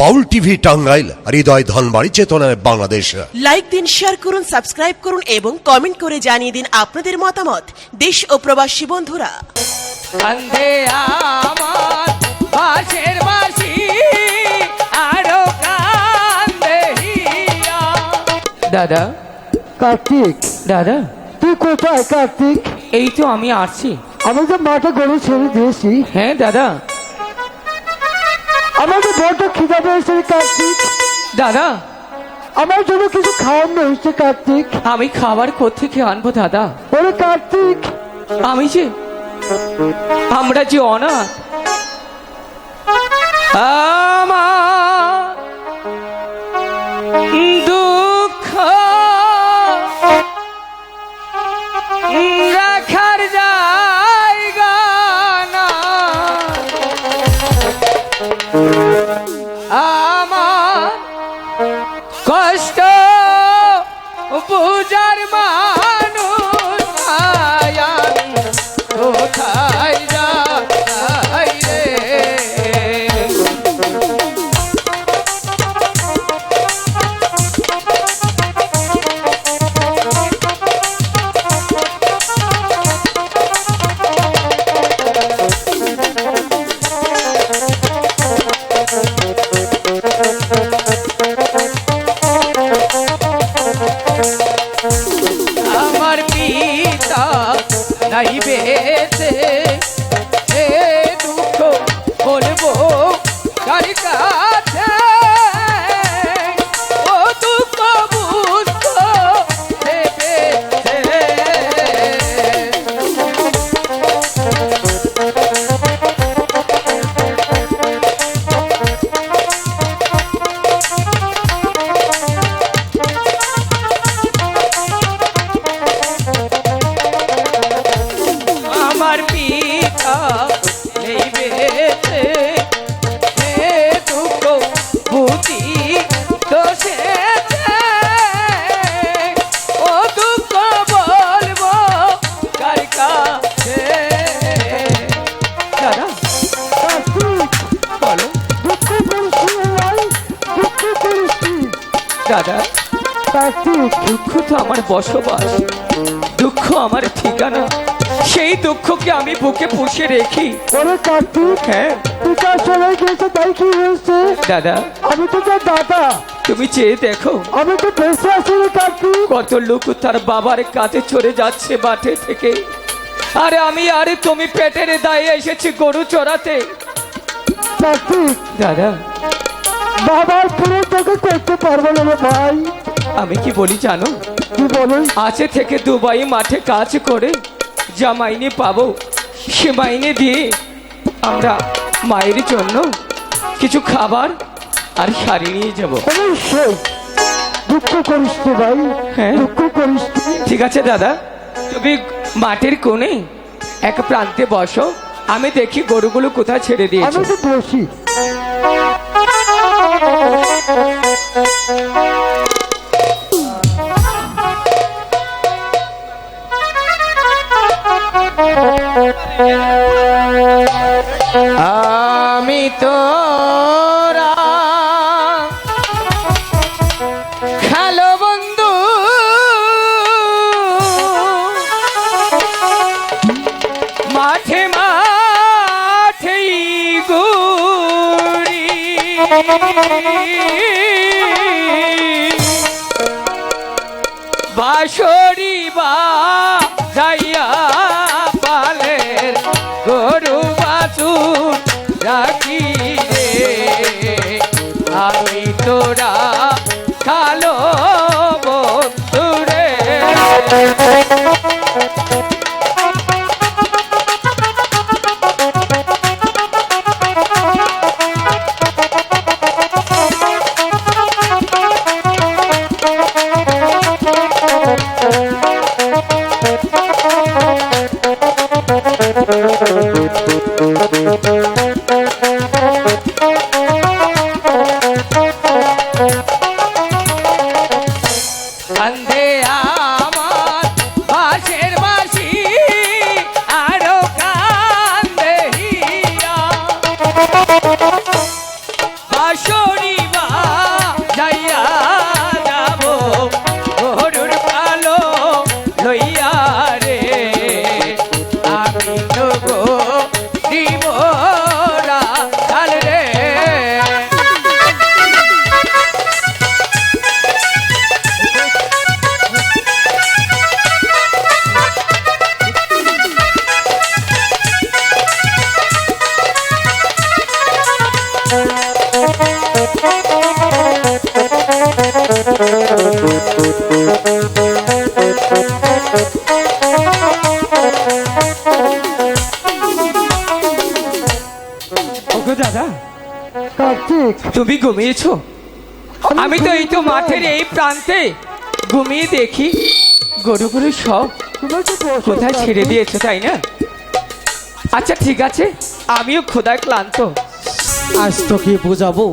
বাউল TV Tangail হৃদয় ধনবাড়ি চেতনায় Bangladesh. Like দিন শেয়ার করুন সাবস্ক্রাইব করুন এবং কমেন্ট করে জানিয়ে দিন আপনাদের মতামত। দেশ ও প্রবাসী বন্ধুরা। আমার আরও দাদা কার্তিক। দাদা। তুই কোথায় কার্তিক? এই তো আমি আসছি। আমি তো মাঠে গরু ছেড়ে দিয়েছি। হ্যাঁ দাদা। আমাকে বড্ড খিদা পেয়েছে কার্তিক। দাদা। আমার জন্য কিছু খাওয়ানো হয়েছে কার্তিক। আমি খাবার কোথেকে আনব দাদা? ওরে কার্তিক। আমি যে আমরা যে অনাথ। আমার বুঝার মানুষ কোথায়? আমার পিতা নাই বেতে এ দুঃখ বলব কার দুঃখ তো আমার বসবাস দুঃখ আমার ঠিকানা। সেই দুঃখকে আমি বুকে পুষে রেখি। ওরে কার্তিক হ্যাঁ। তুই কার সবাই গেছে তাই কি হয়েছে? দাদা আমি তো তোর দাদা। তুমি চেয়ে দেখো। আমি তো বেঁচে আছি রে কার্তিক কত লোক তার বাবার কাছে চলে যাচ্ছে মাঠে থেকে। আরে আমি আরে তুমি পেটের দায়ে এসেছি গরু চড়াতে। কার্তিক দাদা। বাবার পুরো তোকে করতে পারব না ভাই। আমি কি বলি জানো? কি বলুন আছে থেকে দুবাই মাঠে কাজ করে যা মাইনে পাবো সে মাইনে দিয়ে আমরা মায়ের জন্য কিছু খাবার আর শাড়ি নিয়ে যাব। অবশ্যই দুঃখ করিস নি ভাই হ্যাঁ। দুঃখ করিস নি। ঠিক আছে দাদা তুমি মাঠের কোণে এক প্রান্তে বসো আমি দেখি গরুগুলো কোথায় ছেড়ে দিয়েছি। আমি তো বসি। বাসরি বা যাইয়া পালের গরু বাছুর রাখি আমি তোরা কালো বন্ধুরে। ঘুমিয়েছো? আমি তো এই তো মাঠের এই প্রান্তে ঘুমিয়ে দেখি। গরুগুলো সব কোথায় ছেড়ে দিয়েছ তাই না? আচ্ছা ঠিক আছে। আমিও খোদায় ক্লান্ত। আজ তোকে বোঝাবো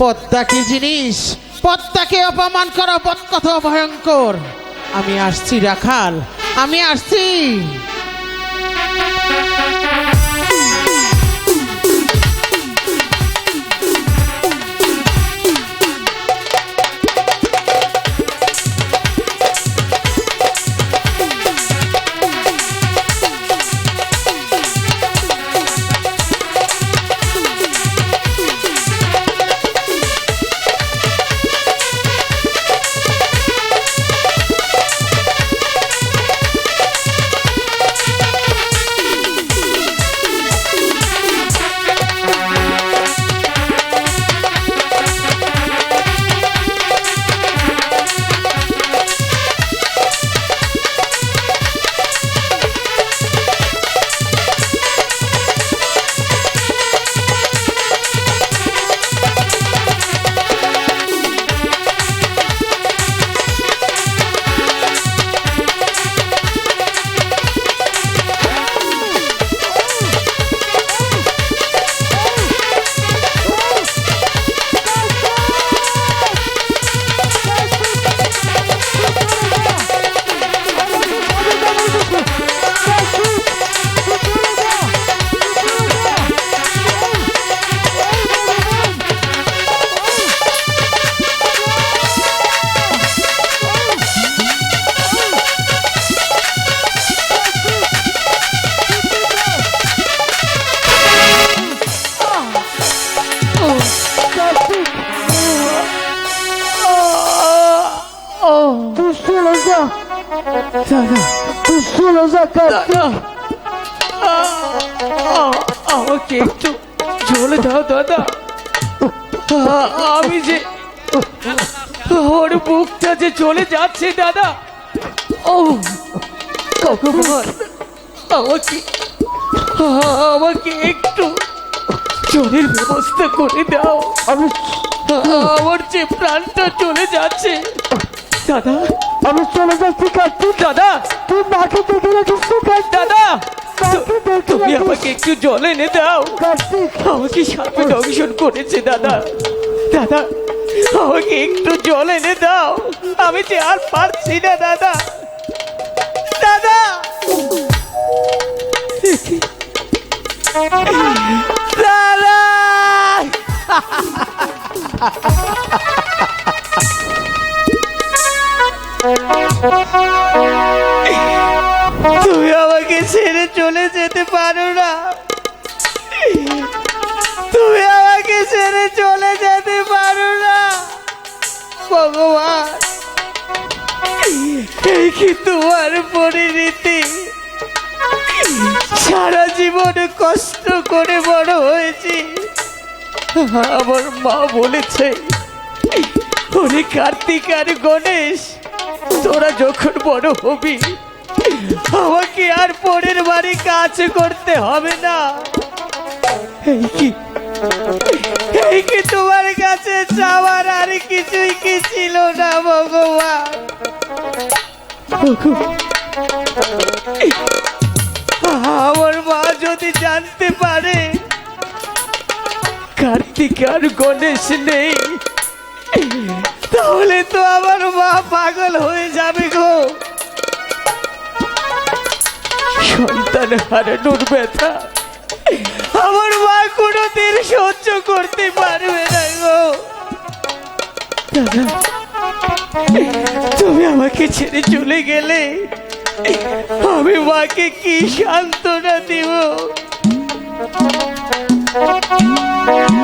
পদ্মা কি জিনিস? পদ্মাকে অপমান করা পদ কত ভয়ঙ্কর। আমি আসছি রাখাল আমি আসছি। যা কার্তিক আমাকে একটু জলে দাও দাদা আমি যে ওর বুকটা যে চলে যাচ্ছে দাদা। ও ভগবান আমাকে আমাকে একটু জলের ব্যবস্থা করে দাও। আমি আমার যে প্রাণটা চলে যাচ্ছে দাদা। আমি চলে যাচ্ছি কার্তিক দাদা তুই মাকে দেখে রাখিস দাদা তুমি আমাকে একটু জল এনে দাও। আমাকে সাপে দংশন করেছে দাদা? দাদা আমাকে একটু জল এনে দাও। আমি যে আর পারছি না দাদা। দাদা! দাদা! যেতে পারো না। তুমি আমাকে ছেড়ে চলে যেতে পারো না। ভগবান, এই কি তোমার পরিণীতি? সারা জীবন কষ্ট করে বড় হয়েছি। আমার মা বলেছে, ওরে কার্তিক আর গণেশ, তোরা যখন বড় হবি আমাকে আর পরের বাড়ি কাজ করতে হবে না। এই কি? তোমার কাছে চাওয়ার আর কিছুই কি ছিল না ভগবান। আমার মা যদি জানতে পারে, কার্তিক আর গণেশ নেই, তাহলে তো আমার মা পাগল হয়ে যাবে গো। সন্তান হারানোর ব্যথা। আমার মা কোনো দিন সহ্য করতে পারবে না গো। দাদা, তুমি আমাকে ছেড়ে চলে গেলে আমি মাকে কি সান্ত্বনা দেব?